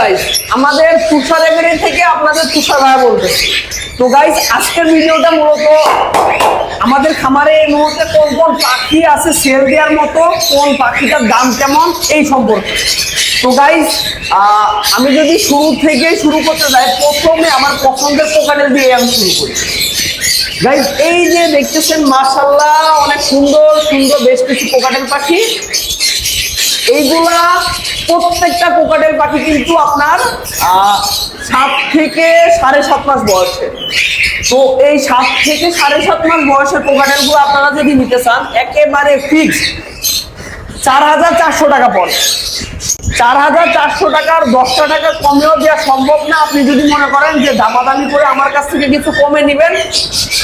Guys আমাদের তুষার academy থেকে আপনাদের তুষার ভাই বলতেছি তো গাইস আজকের ভিডিওটা মূলত আমাদের খামারে এই মুহূর্তে কোন কোন পাখি আছে সেল দেওয়ার মতো, কোন পাখিটার দাম কেমন, এই সম্পর্কে। তো গাইস আমি যদি শুরু থেকে শুরু করতে যাই, প্রথমে আমার পছন্দের পোকাটেল দিয়ে আমি শুরু করি। গাইস এই যে দেখতেছেন মাশাল্লাহ অনেক সুন্দর সুন্দর, বেশ কিছু পোকাটের পাখি। এইগুলা প্রত্যেকটা কোকাটেল পাখি কিন্তু আপনার সাত থেকে সাড়ে সাত মাস বয়সে। তো এই সাত থেকে সাড়ে সাত মাস বয়সের কোকাটেলগুলো আপনারা যদি নিতে চান, একেবারে ফিক্স চার হাজার চারশো টাকা পড়ে। চার হাজার চারশো টাকার দশটা টাকা কমেও দেওয়া সম্ভব না। আপনি যদি মনে করেন যে দামাদামি করে আমার কাছ থেকে কিছু কমে নেবেন,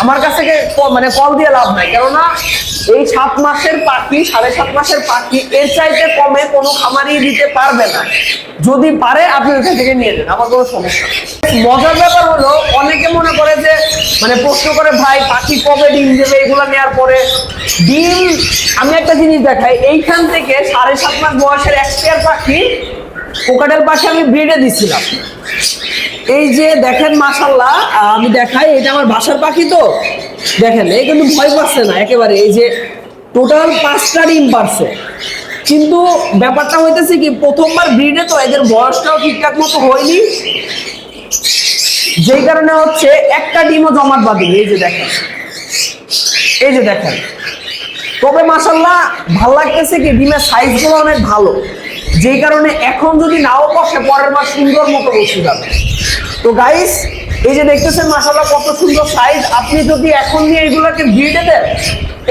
আমার কাছ থেকে মানে কল দিয়ে লাভ নাই। কেননা এই সাত মাসের পাখি, সাড়ে সাত মাসের পাখি, এর চাইতে কমে কোনো খামারই দিতে পারবে না। যদি পারে, আপনি ওখান থেকে নিয়ে নেন, আমার কোনো সমস্যা মজার ব্যাপার হলো, অনেকে মনে করে যে মানে প্রশ্ন করে, ভাই, পাখি কবে ডিম দেবে? এগুলো নেওয়ার পরে ডিম, আমি একটা জিনিস দেখাই, এইখান থেকে সাড়ে সাত মাস বয়সের এক পাখি কোকাটেল পাখি আমি ব্রিডে দিছিলাম। এই যে দেখেন মাসাল্লাহ আমি দেখাই, এটা আমার বাসার পাখি তো দেখেন, এই কিন্তু ভয় পাচ্ছে না, একেবারে এই যে টোটাল পাঁচটা ডিম পারছে। কিন্তু ব্যাপারটা হইতেছে কি, প্রথমবার ব্রিডে তো এদের বয়সটাও ঠিকঠাক মতো হয়নি। যেই কারণে হচ্ছে একটা ডিমও জমাট বাঁধেনি। এই যে দেখেন, এই যে দেখেন। তবে মাসাল্লাহ ভালো লাগতেছে কি, ডিমের সাইজগুলো অনেক ভালো। যেই কারণে এখন যদি নাও বসে, পরের বার সুন্দর মতো বসে যাবে। তো গাইস এই যে দেখতেছেন মাসাল্লাহ কত সুন্দর সাইজ আপনি যদি এখন নিয়ে এগুলোকে ব্রিডে দেন,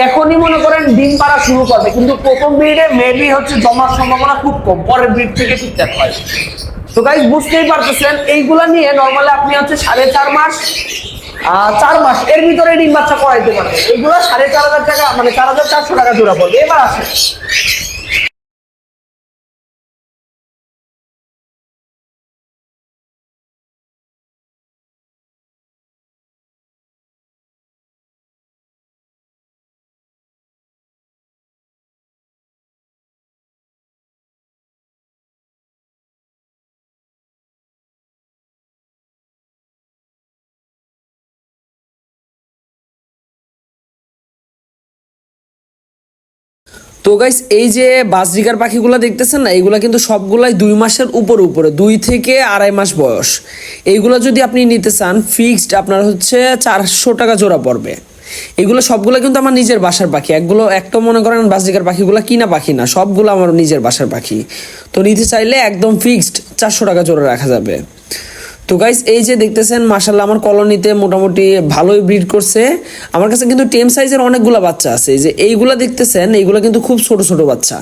এখনই মনে করেন ডিম পাড়া শুরু করবে। কিন্তু প্রথম ব্রিডে মেবি হচ্ছে জমার সম্ভাবনা খুব কম, পরের ব্রিড থেকে ঠিকঠাক হয়। তো গাইস বুঝতেই পারতেছেন, এইগুলা নিয়ে নর্মালি আপনি হচ্ছে সাড়ে চার মাস চার মাস, এর ভিতরে ডিম বাচ্চা করাইতে পারবে এগুলো সাড়ে চার হাজার টাকা মানে চার হাজার চারশো টাকা জোড়া পড়বে। এবার আসে তো গাইস এই যে বাজরিকার পাখিগুলো দেখতেছেন না এইগুলা কিন্তু সবগুলাই দুই মাসের উপর উপরে, দুই থেকে আড়াই মাস বয়স। এইগুলো যদি আপনি নিতে চান ফিক্সড আপনার হচ্ছে চারশো টাকা জোড়া পড়বে। এগুলো সবগুলো কিন্তু আমার নিজের বাসার পাখি। একগুলো, একটা মনে করেন বাজরিকার পাখিগুলো কিনা পাখি না, সবগুলো আমার নিজের বাসার পাখি। তো নিতে চাইলে একদম ফিক্সড চারশো টাকা জোড়া রাখা যাবে। তো গাইস এই যে দেখতেছেন মাসাল্লাহ আমার কলোনিতে মোটামুটি ভালোই ব্রিড করছে। আমার কাছে কিন্তু টেম সাইজের অনেকগুলো বাচ্চা আছে। যে এইগুলা দেখতেছেন, এইগুলো কিন্তু খুব ছোট ছোট বাচ্চা।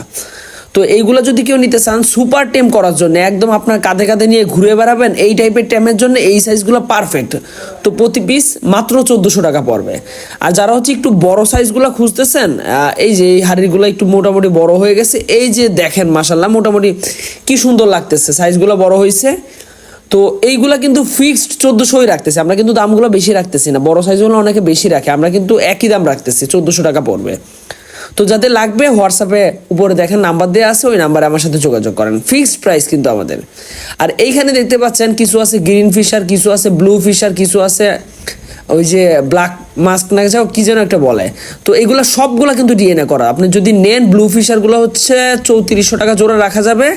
তো এইগুলো যদি কেউ নিতে চান সুপার টেম করার জন্য, একদম আপনার কাঁধে কাঁধে নিয়ে ঘুরে বেড়াবেন, এই টাইপের টেমের জন্য এই সাইজগুলো পারফেক্ট তো প্রতি পিস মাত্র চোদ্দোশো টাকা পড়বে। আর যারা হচ্ছে একটু বড় সাইজগুলো খুঁজতেছেন এই যে এই হাড়িগুলো একটু মোটামুটি বড় হয়ে গেছে। এই যে দেখেন মাসাল্লাহ মোটামুটি কি সুন্দর লাগতেছে। সাইজগুলো বড় হয়েছে তো এইগুলা কিন্তু ফিক্সড চোদ্দোশোই রাখতেছি। আমরা কিন্তু দামগুলো বেশি রাখতেছি না। বড় সাইজগুলো অনেকে বেশি রাখে। আমরা কিন্তু একই দাম রাখতেছি, চোদ্দোশো টাকা পড়বে। তো যাদের লাগবে হোয়াটসঅ্যাপে উপরে দেখেন নাম্বার দেওয়া আছে, ওই নাম্বারে আমার সাথে যোগাযোগ করেন। ফিক্সড প্রাইস কিন্তু আমাদের। আর এইখানে দেখতে পাচ্ছেন, কিছু আছে গ্রিন ফিশার কিছু আছে ব্লু ফিশার কিছু আছে ওই যে ব্ল্যাক মাস্ক না যাও কি যেন একটা বলে। তো এগুলো সবগুলো কিন্তু ডিএনএ করা। আপনি যদি নেন ব্লু ফিশারগুলো হচ্ছে চৌত্রিশশো টাকা জোড়া রাখা যাবে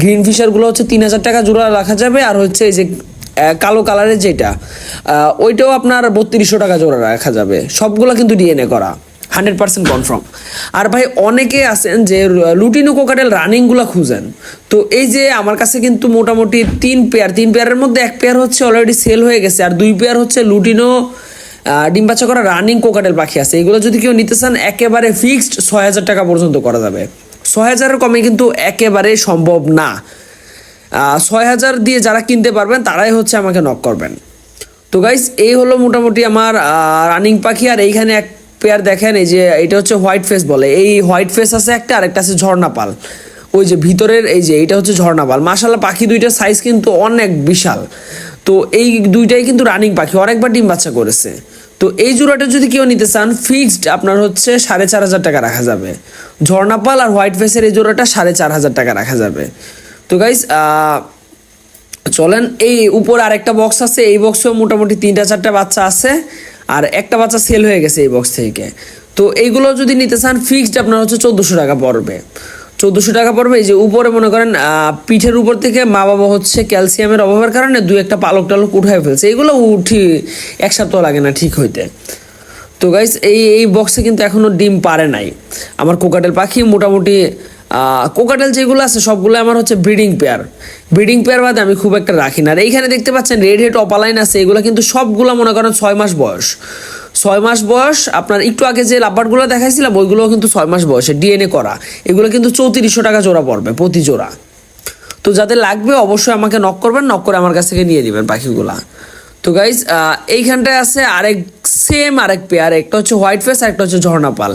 গ্রিন ফিশারগুলো হচ্ছে তিন হাজার টাকা জোড়া রাখা যাবে, আর হচ্ছে এই যে কালো কালারের যেটা ওইটাও আপনার বত্রিশশো টাকা জোড়া রাখা যাবে। সবগুলো কিন্তু ডিএনএ করা। Hundred percent confirm. আর ভাই অনেকে আছেন যে লুটিনো কোকাটেল রানিংগুলো খুঁজেন। তো এই যে আমার কাছে কিন্তু মোটামুটি তিন পেয়ার, তিন পেয়ারের মধ্যে এক পেয়ার হচ্ছে অলরেডি সেল হয়ে গেছে আর দুই পেয়ার হচ্ছে লুটিনো ডিম বাচ্চা করা রানিং কোকাটেল পাখি আছে। এগুলো যদি কেউ নিতে চান, একেবারে ফিক্সড ছয় হাজার টাকা পর্যন্ত করা যাবে। ছয় হাজারের কমে কিন্তু একেবারে সম্ভব না। ছয় হাজার দিয়ে যারা কিনতে পারবেন, তারাই হচ্ছে আমাকে নক করবেন। তো গাইস এই হলো মোটামুটি আমার রানিং পাখি আর এইখানে এক পেয়ার দেখেন এই যে, এটা হচ্ছে হোয়াইট ফেস বলে। এই হোয়াইট ফেস আছে একটা আর একটা আছে ঝর্ণা পাল ওই যে ভিতরের এই যে এটা হচ্ছে ঝর্ণা পাল মাসাল্লাহ পাখি দুইটার সাইজ কিন্তু অনেক বিশাল। তো এই দুইটাই কিন্তু রানিং পাখি, অনেকবার ডিম বাচ্চা করেছে। তো এই জোড়াটা যদি কেউ নিতে চান ফিক্সড আপনার হচ্ছে সাড়ে চার হাজার টাকা রাখা যাবে। ঝর্ণাপাল আর হোয়াইট ফেসের এই জোড়াটা সাড়ে চার হাজার টাকা রাখা যাবে। তো গাইস চলেন, এই উপরে আরেকটা বক্স আছে। এই বক্সেও মোটামুটি তিনটা চারটা বাচ্চা আছে। আর একটা বাচ্চা সেল হয়ে গেছে এই বক্স থেকে। তো এইগুলো যদি নিতে চান ফিক্সড আপনার হচ্ছে চোদ্দোশো টাকা পড়বে। চোদ্দোশো টাকা পড়বে, এই যে উপরে মনে করেন পিঠের উপর থেকে মা বাবা হচ্ছে ক্যালসিয়ামের অভাবের কারণে দু একটা পালক টালক উঠায় ফেলছে। এগুলো উঠি, এক সপ্তাহ লাগে না ঠিক হইতে। তো গাইস এই এই বক্সে কিন্তু এখনও ডিম পারে নাই। আমার কোকাটেল পাখি মোটামুটি কোকাটেল যেগুলো আছে, সবগুলো আমার হচ্ছে ব্রিডিং পেয়ার ব্রিডিং পেয়ার বাদে আমি খুব একটা রাখি না। আর এইখানে দেখতে পাচ্ছেন রেড হেড অপালাইন আছে, এগুলো কিন্তু সবগুলো মনে করেন ছয় মাস বয়স। ছয় মাস বয়স, আপনার একটু আগে যে লাভবারগুলো দেখাইছিলাম, ওইগুলোও কিন্তু ছয় মাস বয়সে ডিএনএ করা। এগুলো কিন্তু চৌত্রিশশো টাকা জোড়া পড়বে, প্রতি জোড়া। তো যাদের লাগবে অবশ্যই আমাকে নক করবেন নক করে আমার কাছ থেকে নিয়ে নেবেন পাখিগুলা। তো গাইজ এইখানটায় আছে আরেক সেম আরেক পেয়ার একটা হচ্ছে হোয়াইট ফেস আর একটা হচ্ছে ঝর্ণা পাল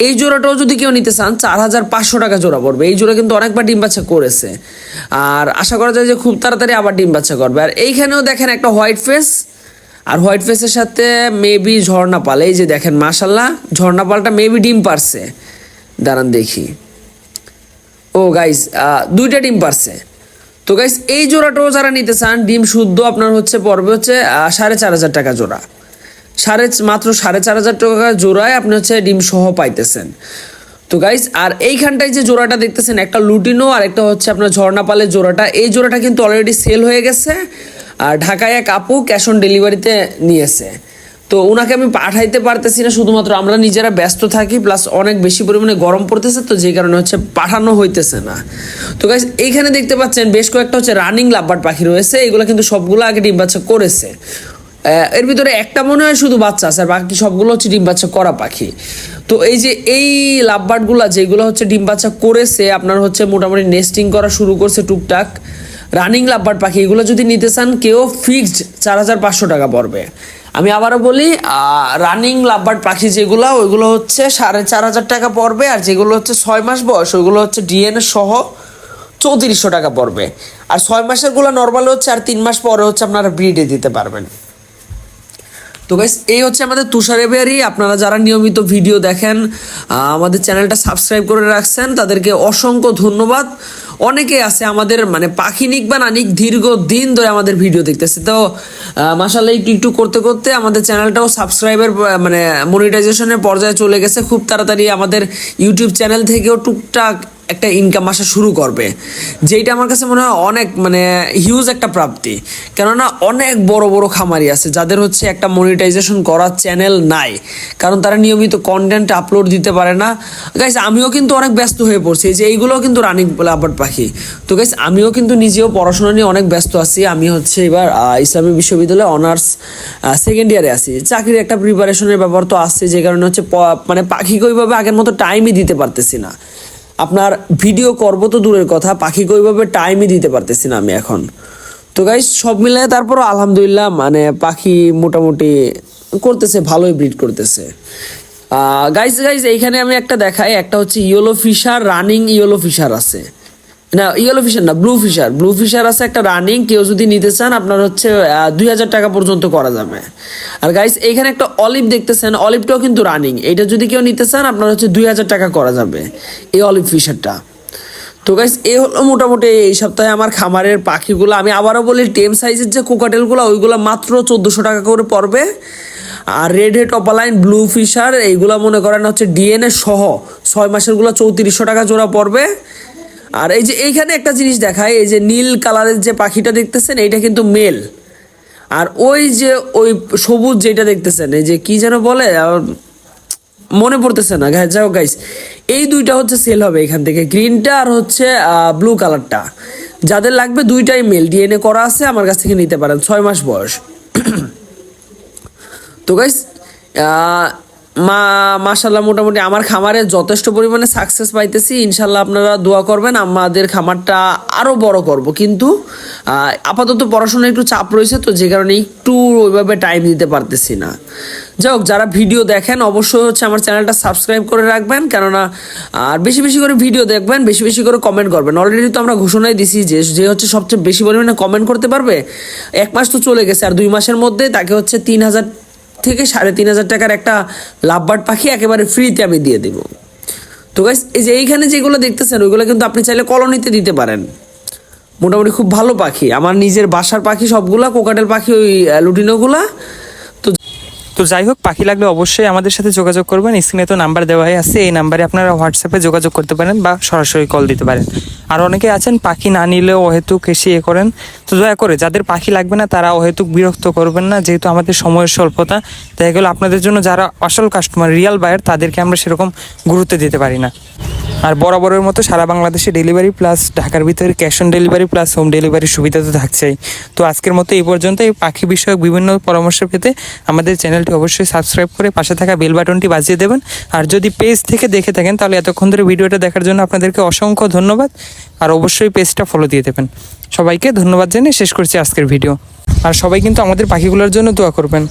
এই জোড়াটাও যদি কেউ নিতে চান, চার হাজার পাঁচশো টাকা জোড়া পড়বে। এই জোড়া কিন্তু অনেকবার ডিম বাচ্চা করেছে। আর আশা করা যায় যে খুব তাড়াতাড়ি আবার ডিম বাচ্চা করবে। আর এইখানেও দেখেন একটা হোয়াইট ফেস। আর হোয়াইট ফেসের সাথে মেবি ঝর্ণা পাল এই যে দেখেন মাশাল্লাহ ঝর্ণা পালটা মেবি ডিম পারছে। দাঁড়ান দেখি। ও গাইস দুইটা ডিম পারছে। তো গাইস, এই জোড়াটাও যারা নিতে চান, ডিম শুদ্ধ আপনার হচ্ছে পড়বে হচ্ছে সাড়ে চার হাজার টাকা জোড়া। সাড়ে মাত্র সাড়ে চার হাজার টাকা জোড়ায় আপনি হচ্ছে ডিম সহ পাইতেছেন। তো গাইস আর এইখানটায় যে জোড়াটা দেখতেছেন, একটা লুটিনো আর একটা হচ্ছে আপনার ঝর্ণাপালের জোড়াটা। এই জোড়াটা কিন্তু অলরেডি সেল হয়ে গেছে, আর ঢাকায় এক আপু ক্যাশ অন ডেলিভারিতে নিয়েছে। তো ওনাকে আমি পাঠাইতে পারতেছি না, শুধুমাত্র আমরা নিজেরা ব্যস্ত থাকি প্লাস অনেক বেশি পরিমাণে গরম পড়তেছে, তো যে কারণে হচ্ছে পাঠানো হইতেছে না। তো গাইস এইখানে দেখতে পাচ্ছেন বেশ কয়েকটা হচ্ছে রানিং লাভবার্ড পাখি রয়েছে, এগুলো কিন্তু সবগুলো আগে ডিম বাচ্চা করেছে। এর ভিতরে একটা মনে হয় শুধু বাচ্চা আছে, আর বাকি সবগুলো হচ্ছে ডিম বাচ্চা করা পাখি। তো এই যে এই লাভবার্ডগুলা যেগুলো হচ্ছে ডিম বাচ্চা করেছে, আপনার হচ্ছে মোটামুটি নেস্টিং করা শুরু করছে টুকটাক রানিং লাভবার্ড পাখি, এগুলো যদি নিতে চান, কেউ ফিক্সড চার হাজার পাঁচশো টাকা পড়বে। আমি আবারও বলি রানিং লাভবার্ড পাখি যেগুলো, ওইগুলো হচ্ছে সাড়ে চার হাজার টাকা পড়বে, আর যেগুলো হচ্ছে ছয় মাস বয়স, ওইগুলো হচ্ছে ডিএনএ সহ চৌত্রিশশো টাকা পড়বে। আর ছয় মাসেরগুলো নর্মাল হচ্ছে, আর তিন মাস পরে হচ্ছে আপনারা ব্রিডে দিতে পারবেন। তো গাইস এই হচ্ছে আমাদের তুষার এভিয়ারি আপনারা যারা নিয়মিত ভিডিও দেখেন আমাদের চ্যানেলটা সাবস্ক্রাইব করে রাখছেন, তাদেরকে অসংখ্য ধন্যবাদ। অনেকে আছে আমাদের মানে পাখি নিক বা নানিক দীর্ঘ দিন ধরে আমাদের ভিডিও দেখতেছে। তো মাসাল্লাহ একটু একটু করতে করতে আমাদের চ্যানেলটাও সাবস্ক্রাইবের মানে মনিটাইজেশনের পর্যায়ে চলে গেছে। খুব তাড়াতাড়ি আমাদের ইউটিউব চ্যানেল থেকেও টুকটাক একটা ইনকাম আসা শুরু করবে। যেটা আমার কাছে মনে হয় অনেক মানে হিউজ একটা প্রাপ্তি। কেননা অনেক বড় বড় খামারি আছে, যাদের হচ্ছে একটা মনিটাইজেশন করার চ্যানেল নাই। কারণ তারা নিয়মিত কন্টেন্ট আপলোড দিতে পারে না। গাইস আমিও কিন্তু অনেক ব্যস্ত হয়ে পড়ছি। যে এইগুলোও কিন্তু রানিং লাভার পাখি। তো গাইস আমিও কিন্তু নিজেও পড়াশোনা নিয়ে অনেক ব্যস্ত আছি। আমি হচ্ছে এবার ইসলামী বিশ্ববিদ্যালয়ে অনার্স সেকেন্ড ইয়ারে আছি। চাকরির একটা প্রিপারেশনের ব্যাপার তো আসছে যে কারণে হচ্ছে মানে পাখিকে ওইভাবে আগের মতো টাইমই দিতে পারতেছি না। আপনার ভিডিও করব তো দূরের কথা পাখিকে ওইভাবে টাইমই দিতে পারতেছি না আমি এখন। তো গাইস সব মিলিয়ে তারপর আলহামদুলিল্লাহ মানে পাখি মোটামুটি করতেছে, ভালোই ব্রিড করতেছে। গাইস গাইস এইখানে আমি একটা দেখাই, একটা হচ্ছে yellow fisher running yellow fisher আছে। না ইয়েলো ফিশার না ব্লু ফিশার ব্লু ফিশার আছে একটা রানিং কেউ যদি নিতে চান আপনার হচ্ছে দুই হাজার টাকা পর্যন্ত করা যাবে। আর গাইস এইখানে একটা অলিভ দেখতেছেন অলিভটাও কিন্তু রানিং এটা যদি কেউ নিতে চান, আপনার হচ্ছে দুই হাজার টাকা করা যাবে, এই অলিভ ফিশারটা তো গাইস এ হলো মোটামুটি এই সপ্তাহে আমার খামারের পাখিগুলো। আমি আবারও বলি, টেম সাইজের যে কোকাটেলগুলো ওইগুলো মাত্র চোদ্দোশো টাকা করে পড়বে। আর red head opaline blue fisher এইগুলো মনে করেন হচ্ছে ডিএনএ সহ ছয় মাসেরগুলো চৌত্রিশশো টাকা জোড়া পড়বে। আর এই যে এইখানে একটা জিনিস দেখায়, এই যে নীল কালারের যে পাখিটা দেখতেছেন, এইটা কিন্তু মেল। আর ওই যে ওই সবুজ যেটা দেখতেছেন, এই যে কি যেন বলে মনে পড়তেছে না। গাইজ যাও গাইস, এই দুইটা হচ্ছে সেল হবে এখান থেকে। গ্রিনটা আর হচ্ছে ব্লু কালারটা যাদের লাগবে দুইটাই মেল ডিএনএ করা আছে, আমার কাছ থেকে নিতে পারেন, ছয় মাস বয়স। তো গাইস মা মাশাল্লাহ মোটামুটি আমার খামারে যথেষ্ট পরিমাণে সাকসেস পাইতেছি। ইনশাল্লাহ আপনারা দোয়া করবেন, আমাদের খামারটা আরও বড় করব। কিন্তু আপাতত পড়াশোনায় একটু চাপ রয়েছে, তো যে কারণে একটু ওইভাবে টাইম দিতে পারতেছি না। যাই যারা ভিডিও দেখেন, অবশ্যই হচ্ছে আমার চ্যানেলটা সাবস্ক্রাইব করে রাখবেন। কেননা, আর বেশি বেশি করে ভিডিও দেখবেন, বেশি বেশি করে কমেন্ট করবেন। অলরেডি তো আমরা ঘোষণাই দিছি যে যে হচ্ছে সবচেয়ে বেশি পরিমাণে কমেন্ট করতে পারবে। এক মাস তো চলে গেছে, আর দুই মাসের মধ্যে তাকে হচ্ছে তিন হাজার থেকে সাড়ে তিন হাজার টাকার একটা লাভবার্ড পাখি একেবারে ফ্রিতে আমি দিয়ে দিব। তো গাইস এই যে এইখানে যেগুলো দেখতেছেন, ওইগুলো কিন্তু আপনি চাইলে কলোনিতে দিতে পারেন। মোটামুটি খুব ভালো পাখি। আমার নিজের বাসার পাখি সবগুলা, কোকাটেল পাখি ওই লুটিনোগুলা তো যাই হোক, পাখি লাগলে অবশ্যই আমাদের সাথে যোগাযোগ করবেন। স্ক্রিনে তো নাম্বার দেওয়াই আছে, এই নাম্বারে আপনারা হোয়াটসঅ্যাপে যোগাযোগ করতে পারেন বা সরাসরি কল দিতে পারেন। আর অনেকে আছেন, পাখি না নিলেও অহেতুক এসে এ করেন। তো দয়া করে, যাদের পাখি লাগবে না, তারা অহেতুক বিরক্ত করবেন না, যেহেতু আমাদের সময়ের স্বল্পতা। তাই গেলে আপনাদের জন্য যারা আসল কাস্টমার রিয়াল বায়ার তাদেরকে আমরা সেরকম গুরুত্ব দিতে পারি না। আর বরাবরের মতো সারা বাংলাদেশে ডেলিভারি প্লাস ঢাকার ভিতরে cash on delivery plus home ডেলিভারির সুবিধা তো থাকছেই। তো আজকের মতো এই পর্যন্ত এই পাখি বিষয়ক বিভিন্ন পরামর্শ পেতে আমাদের চ্যানেলটি অবশ্যই সাবস্ক্রাইব করে পাশে থাকা বেল বাটনটি বাজিয়ে দেবেন। আর যদি পেজ থেকে দেখে থাকেন, তাহলে এতক্ষণ ধরে ভিডিওটা দেখার জন্য আপনাদেরকে অসংখ্য ধন্যবাদ। আর অবশ্যই পেজটা ফলো দিয়ে দেবেন। সবাইকে ধন্যবাদ জানিয়ে শেষ করছি আজকের ভিডিও আর সবাই কিন্তু আমাদের পাখিগুলোর জন্য দোয়া করবেন।